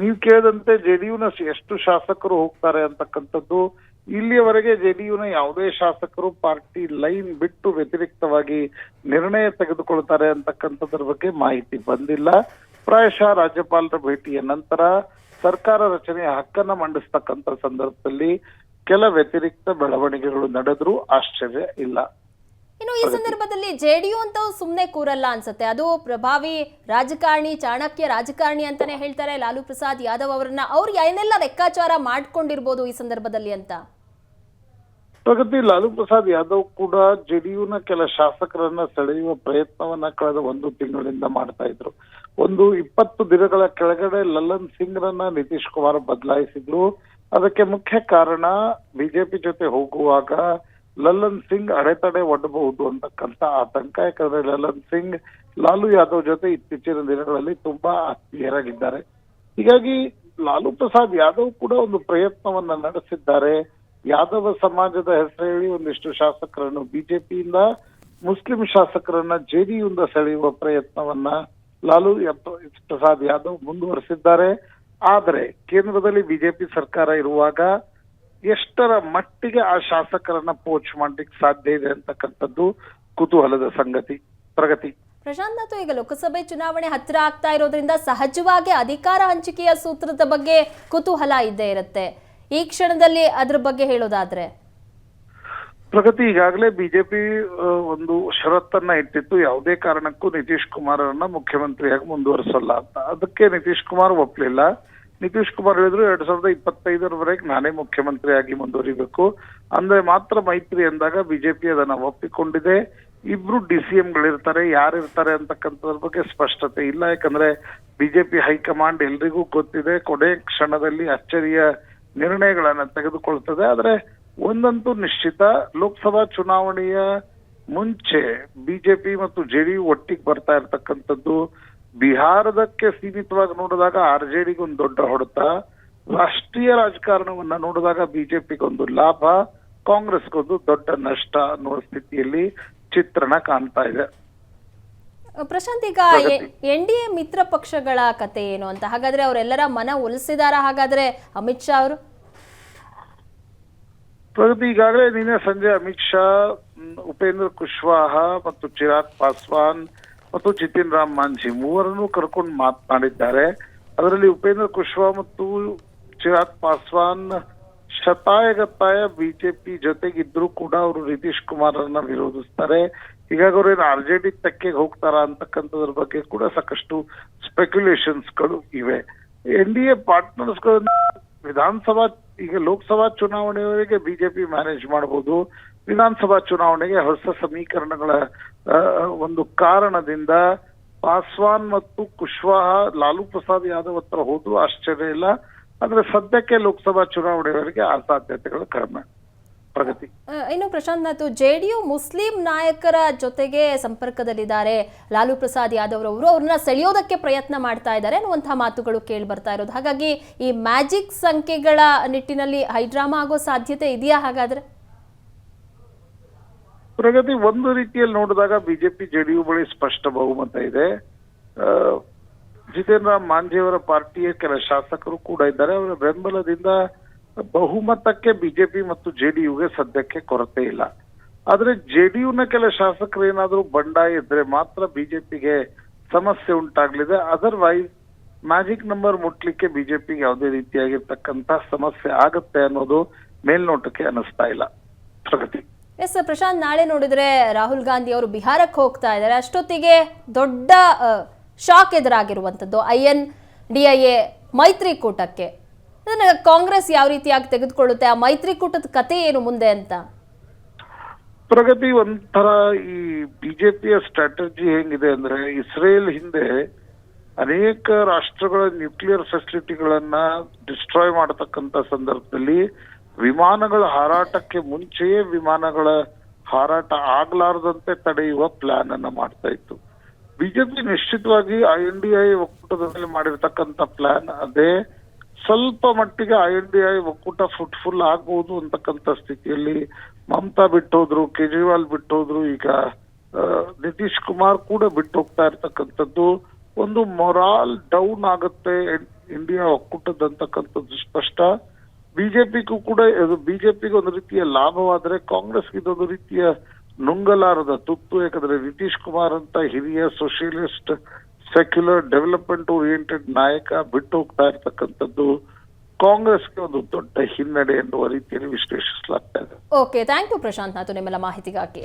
ನೀವು ಕೇಳಿದಂತೆ ಜೆಡಿಯುನ ಎಷ್ಟು ಶಾಸಕರು ಹೋಗ್ತಾರೆ ಅಂತಕ್ಕಂಥದ್ದು, ಇಲ್ಲಿಯವರೆಗೆ ಜೆಡಿಯುನ ಯಾವುದೇ ಶಾಸಕರು ಪಾರ್ಟಿ ಲೈನ್ ಬಿಟ್ಟು ವ್ಯತಿರಿಕ್ತವಾಗಿ ನಿರ್ಣಯ ತೆಗೆದುಕೊಳ್ತಾರೆ ಅಂತಕ್ಕಂಥದ್ರ ಬಗ್ಗೆ ಮಾಹಿತಿ ಬಂದಿಲ್ಲ. ಪ್ರಾಯಶಃ ರಾಜ್ಯಪಾಲರ ಭೇಟಿಯ ನಂತರ ಸರ್ಕಾರ ರಚನೆಯ ಹಕ್ಕನ್ನ ಮಂಡಿಸ್ತಕ್ಕಂಥ ಸಂದರ್ಭದಲ್ಲಿ ಕೆಲ ವ್ಯತಿರಿಕ್ತ ಬೆಳವಣಿಗೆಗಳು ನಡೆದ್ರೂ ಆಶ್ಚರ್ಯ ಇಲ್ಲ. ಇನ್ನು ಈ ಸಂದರ್ಭದಲ್ಲಿ ಜೆಡಿಯು ಅಂತ ಸುಮ್ಮನೆ ಕೂರಲ್ಲ ಅನ್ಸುತ್ತೆ. ಅದು ಪ್ರಭಾವಿ ರಾಜಕಾರಣಿ, ಚಾಣಕ್ಯ ರಾಜಕಾರಣಿ ಅಂತಾನೆ ಹೇಳ್ತಾರೆ. ಲಾಲು ಪ್ರಸಾದ್ ಯಾದವ್ ಅವರನ್ನ ಅವ್ರು ಏನೆಲ್ಲ ಲೆಕ್ಕಾಚಾರ ಮಾಡ್ಕೊಂಡಿರ್ಬೋದು ಈ ಸಂದರ್ಭದಲ್ಲಿ ಅಂತ? ಪ್ರಗತಿ, ಲಾಲು ಪ್ರಸಾದ್ ಯಾದವ್ ಕೂಡ ಜೆಡಿಯುನ ಕೆಲ ಶಾಸಕರನ್ನ ಸೆಳೆಯುವ ಪ್ರಯತ್ನವನ್ನ ಕಳೆದ ಒಂದು ತಿಂಗಳಿಂದ ಮಾಡ್ತಾ ಇದ್ರು. ಒಂದು ಇಪ್ಪತ್ತು ದಿನಗಳ ಕೆಳಗಡೆ ಲಲನ್ ಸಿಂಗ್ ರನ್ನ ನಿತೀಶ್ ಕುಮಾರ್ ಬದಲಾಯಿಸಿದ್ರು. ಅದಕ್ಕೆ ಮುಖ್ಯ ಕಾರಣ ಬಿಜೆಪಿ ಜೊತೆ ಹೋಗುವಾಗ ಲಲ್ಲನ್ ಸಿಂಗ್ ಅಡೆತಡೆ ಒಡ್ಡಬಹುದು ಅಂತಕ್ಕಂಥ ಆತಂಕ. ಯಾಕಂದ್ರೆ ಲಲ್ಲನ್ ಸಿಂಗ್ ಲಾಲು ಯಾದವ್ ಜೊತೆ ಇತ್ತೀಚಿನ ದಿನಗಳಲ್ಲಿ ತುಂಬಾ ಆಸ್ತಿಯರಾಗಿದ್ದಾರೆ ಹೀಗಾಗಿ ಲಾಲು ಪ್ರಸಾದ್ ಯಾದವ್ ಕೂಡ ಒಂದು ಪ್ರಯತ್ನವನ್ನ ನಡೆಸಿದ್ದಾರೆ. ಯಾದವ ಸಮಾಜದ ಹೆಸರು ಹೇಳಿ ಒಂದಿಷ್ಟು ಶಾಸಕರನ್ನು ಬಿಜೆಪಿಯಿಂದ, ಮುಸ್ಲಿಂ ಶಾಸಕರನ್ನ ಜೆಡಿಯುಯಿಂದ ಸೆಳೆಯುವ ಪ್ರಯತ್ನವನ್ನ ಲಾಲು ಪ್ರಸಾದ್ ಯಾದವ್ ಮುಂದುವರೆಸಿದ್ದಾರೆ. ಆದರೆ ಕೇಂದ್ರದಲ್ಲಿ ಬಿಜೆಪಿ ಸರ್ಕಾರ ಇರುವಾಗ ಎಷ್ಟರ ಮಟ್ಟಿಗೆ ಆ ಶಾಸಕರನ್ನ ಪೋಚ್ ಮಾಡ್ಲಿಕ್ಕೆ ಸಾಧ್ಯ ಇದೆ ಅಂತಕ್ಕಂಥದ್ದು ಕುತೂಹಲದ ಸಂಗತಿ ಪ್ರಗತಿ. ಪ್ರಶಾಂತ್ ಮತ್ತು ಈಗ ಲೋಕಸಭೆ ಚುನಾವಣೆ ಹತ್ತಿರ ಆಗ್ತಾ ಇರೋದ್ರಿಂದ ಸಹಜವಾಗಿ ಅಧಿಕಾರ ಹಂಚಿಕೆಯ ಸೂತ್ರದ ಬಗ್ಗೆ ಕುತೂಹಲ ಇದ್ದೇ ಇರುತ್ತೆ. ಈ ಕ್ಷಣದಲ್ಲಿ ಅದ್ರ ಬಗ್ಗೆ ಹೇಳೋದಾದ್ರೆ? ಪ್ರಗತಿ ಈಗಾಗಲೇ ಬಿಜೆಪಿ ಒಂದು ಷರತ್ತನ್ನ ಇಟ್ಟಿತ್ತು. ಯಾವುದೇ ಕಾರಣಕ್ಕೂ ನಿತೀಶ್ ಕುಮಾರ್ ಅವರನ್ನ ಮುಖ್ಯಮಂತ್ರಿಯಾಗಿ ಮುಂದುವರಿಸಲ್ಲ ಅಂತ. ಅದಕ್ಕೆ ನಿತೀಶ್ ಕುಮಾರ್ ಒಪ್ಲಿಲ್ಲ. ನಿತೀಶ್ ಕುಮಾರ್ ಹೇಳಿದ್ರು ಎರಡ್ ಸಾವಿರದ ಇಪ್ಪತ್ತೈದರವರೆಗೆ ನಾನೇ ಮುಖ್ಯಮಂತ್ರಿಯಾಗಿ ಮುಂದುವರಿಬೇಕು. ಅಂದ್ರೆ ಮಾತ್ರ ಮೈತ್ರಿ ಎಂದಾಗ ಬಿಜೆಪಿ ಅದನ್ನ ಒಪ್ಪಿಕೊಂಡಿದೆ. ಇಬ್ರು ಡಿ ಸಿ ಗಳಿರ್ತಾರೆ, ಯಾರಿರ್ತಾರೆ ಅಂತಕ್ಕಂಥದ್ರ ಬಗ್ಗೆ ಸ್ಪಷ್ಟತೆ ಇಲ್ಲ. ಯಾಕಂದ್ರೆ ಬಿಜೆಪಿ ಹೈಕಮಾಂಡ್ ಎಲ್ರಿಗೂ ಗೊತ್ತಿದೆ. ಕೊನೆ ಕ್ಷಣದಲ್ಲಿ ಅಚ್ಚರಿಯ ನಿರ್ಣಯಗಳನ್ನ ತೆಗೆದುಕೊಳ್ತದೆ. ಆದ್ರೆ ಒಂದಂತೂ ನಿಶ್ಚಿತ, ಲೋಕಸಭಾ ಚುನಾವಣೆಯ ಮುಂಚೆ ಬಿಜೆಪಿ ಮತ್ತು ಜೆಡಿಯು ಒಟ್ಟಿಗೆ ಬರ್ತಾ ಇರ್ತಕ್ಕಂಥದ್ದು ಬಿಹಾರದಕ್ಕೆ ಸೀಮಿತವಾಗಿ ನೋಡಿದಾಗ ಆರ್ ಜೆಡಿಗೆ ಒಂದು ದೊಡ್ಡ ಹೊಡೆತ ರಾಷ್ಟ್ರೀಯ ರಾಜಕಾರಣವನ್ನ ನೋಡಿದಾಗ ಬಿಜೆಪಿಗೊಂದು ಲಾಭ ಕಾಂಗ್ರೆಸ್ಗೊಂದು ದೊಡ್ಡ ನಷ್ಟ ಅನ್ನುವ ಸ್ಥಿತಿಯಲ್ಲಿ ಚಿತ್ರಣ ಕಾಣ್ತಾ ಇದೆ. ಪ್ರಶಾಂತ್ ಈಗ ಎನ್ ಡಿ ಎ ಮಿತ್ರ ಪಕ್ಷಗಳ ಕತೆ ಏನು ಅಂತ? ಹಾಗಾದ್ರೆ ಅವರೆಲ್ಲರ ಮನ ಒಲಿಸಿದಾರ ಹಾಗಾದ್ರೆ ಅಮಿತ್ ಶಾ ಅವರು? ಪ್ರಗತಿ ಈಗಾಗಲೇ ನಿನ್ನೆ ಸಂಜೆ ಅಮಿತ್ ಶಾ ಉಪೇಂದ್ರ ಕುಶ್ವಾಹ ಮತ್ತು ಚಿರಾಗ್ ಪಾಸ್ವಾನ್ ಮತ್ತು ಜಿತಿನ್ ರಾಮ್ ಮಾಂಜಿ ಮೂವರನ್ನು ಕರ್ಕೊಂಡು ಮಾತನಾಡಿದ್ದಾರೆ. ಅದರಲ್ಲಿ ಉಪೇಂದ್ರ ಕುಶ್ವಾ ಮತ್ತು ಚಿರಾಗ್ ಪಾಸ್ವಾನ್ ಶತಾಯಗತಾಯ ಬಿಜೆಪಿ ಜೊತೆಗಿದ್ರು ಕೂಡ ಅವರು ನಿತೀಶ್ ಕುಮಾರನ್ನ ವಿರೋಧಿಸ್ತಾರೆ. ಹೀಗಾಗಿ ಅವ್ರೇನು ಆರ್ ಜೆ ಡಿ ತೆಕ್ಕೆಗೆ ಹೋಗ್ತಾರ ಅಂತಕ್ಕಂಥದ್ರ ಬಗ್ಗೆ ಕೂಡ ಸಾಕಷ್ಟು ಸ್ಪೆಕ್ಯುಲೇಷನ್ಸ್ಗಳು ಇವೆ. ಎನ್ ಡಿ ಎ ಪಾರ್ಟ್ನರ್ಸ್ ವಿಧಾನಸಭಾ, ಈಗ ಲೋಕಸಭಾ ಚುನಾವಣೆಯವರೆಗೆ ಬಿಜೆಪಿ ಮ್ಯಾನೇಜ್ ಮಾಡಬಹುದು ವಿಧಾನಸಭಾ ಚುನಾವಣೆಗೆ ಹೊಸ ಸಮೀಕರಣಗಳ ಒಂದು ಕಾರಣದಿಂದ ಪಾಸ್ವಾನ್ ಮತ್ತು ಕುಶ್ವಾಹ, ಲಾಲು ಪ್ರಸಾದ್ ಯಾದವ್ ಹತ್ರ ಹೋದ್ರು ಆಶ್ಚರ್ಯ ಇಲ್ಲ. ಆದ್ರೆ ಸದ್ಯಕ್ಕೆ ಲೋಕಸಭಾ ಚುನಾವಣೆವರೆಗೆ ಆ ಸಾಧ್ಯತೆಗಳು ಕಡಿಮೆ. ಪ್ರಗತಿ. ಇನ್ನು ಪ್ರಶಾಂತ್ ನಾಥ್, ಜೆಡಿಯು ಮುಸ್ಲಿಂ ನಾಯಕರ ಜೊತೆಗೆ ಸಂಪರ್ಕದಲ್ಲಿದ್ದಾರೆ. ಲಾಲು ಪ್ರಸಾದ್ ಯಾದವ್ ಅವರು ಅವ್ರನ್ನ ಸೆಳೆಯೋದಕ್ಕೆ ಪ್ರಯತ್ನ ಮಾಡ್ತಾ ಇದ್ದಾರೆ ಅನ್ನುವಂತಹ ಮಾತುಗಳು ಕೇಳಿ ಬರ್ತಾ ಇರೋದು. ಹಾಗಾಗಿ ಈ ಮ್ಯಾಜಿಕ್ ಸಂಖ್ಯೆಗಳ ನಿಟ್ಟಿನಲ್ಲಿ ಹೈಡ್ರಾಮಾ ಆಗೋ ಸಾಧ್ಯತೆ ಇದೆಯಾ ಹಾಗಾದ್ರೆ? ಪ್ರಗತಿ ಒಂದು ರೀತಿಯಲ್ಲಿ ನೋಡಿದಾಗ ಬಿಜೆಪಿ, ಜೆಡಿಯು ಬಳಿ ಸ್ಪಷ್ಟ ಬಹುಮತ ಇದೆ. ಜಿತೇಂದ್ರ ಮಾಂಜಿಯವರ ಪಾರ್ಟಿಯ ಕೆಲ ಶಾಸಕರು ಕೂಡ ಇದ್ದಾರೆ. ಅವರ ಬೆಂಬಲದಿಂದ ಬಹುಮತಕ್ಕೆ ಬಿಜೆಪಿ ಮತ್ತು ಜೆಡಿಯುಗೆ ಸದ್ಯಕ್ಕೆ ಕೊರತೆ ಇಲ್ಲ. ಆದ್ರೆ ಜೆಡಿಯುನ ಕೆಲ ಶಾಸಕರು ಏನಾದರೂ ಬಂಡಾಯ ಇದ್ರೆ ಮಾತ್ರ ಬಿಜೆಪಿಗೆ ಸಮಸ್ಯೆ ಉಂಟಾಗ್ಲಿದೆ. ಅದರ್ವೈಸ್ ಮ್ಯಾಜಿಕ್ ನಂಬರ್ ಮುಟ್ಲಿಕ್ಕೆ ಬಿಜೆಪಿಗೆ ಯಾವುದೇ ರೀತಿಯಾಗಿರ್ತಕ್ಕಂತ ಸಮಸ್ಯೆ ಆಗುತ್ತೆ ಅನ್ನೋದು ಮೇಲ್ನೋಟಕ್ಕೆ ಅನಿಸ್ತಾ ಇಲ್ಲ. ಪ್ರಗತಿ. ಎಸ್ ಪ್ರಶಾಂತ್, ನಾಳೆ ನೋಡಿದ್ರೆ ರಾಹುಲ್ ಗಾಂಧಿ ಅವರು ಬಿಹಾರಕ್ಕೆ ಹೋಗ್ತಾ ಇದ್ದಾರೆ. ಅಷ್ಟೊತ್ತಿಗೆ ದೊಡ್ಡ shock ಎದುರಾಗಿರುವಂಥದ್ದು I N D I A ಮೈತ್ರಿಕೂಟಕ್ಕೆ. ಅದನ್ನು ಕಾಂಗ್ರೆಸ್ ಯಾವ ರೀತಿಯಾಗಿ ತೆಗೆದುಕೊಳ್ಳುತ್ತೆ? ಆ ಮೈತ್ರಿಕೂಟದ ಕತೆ ಏನು ಮುಂದೆ ಅಂತ? ಪ್ರಗತಿ, ಒಂಥರ ಈ ಬಿಜೆಪಿಯ ಸ್ಟ್ರಾಟಜಿ ಹೆಂಗಿದೆ ಅಂದ್ರೆ ಇಸ್ರೇಲ್ ಹಿಂದೆ ಅನೇಕ ರಾಷ್ಟ್ರಗಳ ನ್ಯೂಕ್ಲಿಯರ್ ಫೆಸಿಲಿಟಿಗಳನ್ನ ಡಿಸ್ಟ್ರಾಯ್ ಮಾಡತಕ್ಕಂತ ಸಂದರ್ಭದಲ್ಲಿ ವಿಮಾನಗಳ ಹಾರಾಟಕ್ಕೆ ಮುಂಚೆಯೇ ವಿಮಾನಗಳ ಹಾರಾಟ ಆಗ್ಲಾರ್ದಂತೆ ತಡೆಯುವ ಪ್ಲಾನ್ ಅನ್ನ ಮಾಡ್ತಾ ಇತ್ತು. ಬಿಜೆಪಿ ನಿಶ್ಚಿತವಾಗಿ ಐ ಎನ್ ಡಿ ಐ ಒಕ್ಕೂಟದಲ್ಲಿ ಮಾಡಿರ್ತಕ್ಕಂಥ ಪ್ಲಾನ್ ಅದೇ ಸ್ವಲ್ಪ ಮಟ್ಟಿಗೆ ಐ ಎನ್ ಡಿ ಐ ಒಕ್ಕೂಟ ಫುಟ್ಫುಲ್ ಆಗ್ಬಹುದು ಅಂತಕ್ಕಂಥ ಸ್ಥಿತಿಯಲ್ಲಿ ಮಮತಾ ಬಿಟ್ಟೋದ್ರು, ಕೇಜ್ರಿವಾಲ್ ಬಿಟ್ಟೋದ್ರು, ಈಗ ನಿತೀಶ್ ಕುಮಾರ್ ಕೂಡ ಬಿಟ್ಟು ಹೋಗ್ತಾ ಇರ್ತಕ್ಕಂಥದ್ದು ಒಂದು ಮೊರಾಲ್ ಡೌನ್ ಆಗುತ್ತೆ ಇಂಡಿಯಾ ಒಕ್ಕೂಟದಂತಕ್ಕಂಥದ್ದು ಸ್ಪಷ್ಟ. ಬಿಜೆಪಿಗೂ ಕೂಡ ಬಿಜೆಪಿಗೆ ಒಂದು ರೀತಿಯ ಲಾಭವಾದರೆ ಕಾಂಗ್ರೆಸ್ಗೆ ಇದೊಂದು ರೀತಿಯ ನುಂಗಲಾರದ ತುತ್ತು. ಯಾಕಂದ್ರೆ ನಿತೀಶ್ ಕುಮಾರ್ ಅಂತ ಹಿರಿಯ ಸೋಷಿಯಲಿಸ್ಟ್ ಸೆಕ್ಯುಲರ್ ಡೆವಲಪ್ಮೆಂಟ್ ಓರಿಯೆಂಟೆಡ್ ನಾಯಕ ಬಿಟ್ಟು ಹೋಗ್ತಾ ಇರ್ತಕ್ಕಂಥದ್ದು ಕಾಂಗ್ರೆಸ್ಗೆ ಒಂದು ದೊಡ್ಡ ಹಿನ್ನಡೆ ಎನ್ನುವ ರೀತಿಯಲ್ಲಿ ವಿಶ್ಲೇಷಿಸಲಾಗ್ತಾ ಇದೆ. Okay thank you Prashant Nath ನಿಮ್ಮೆಲ್ಲ ಮಾಹಿತಿಗಾಗಿ.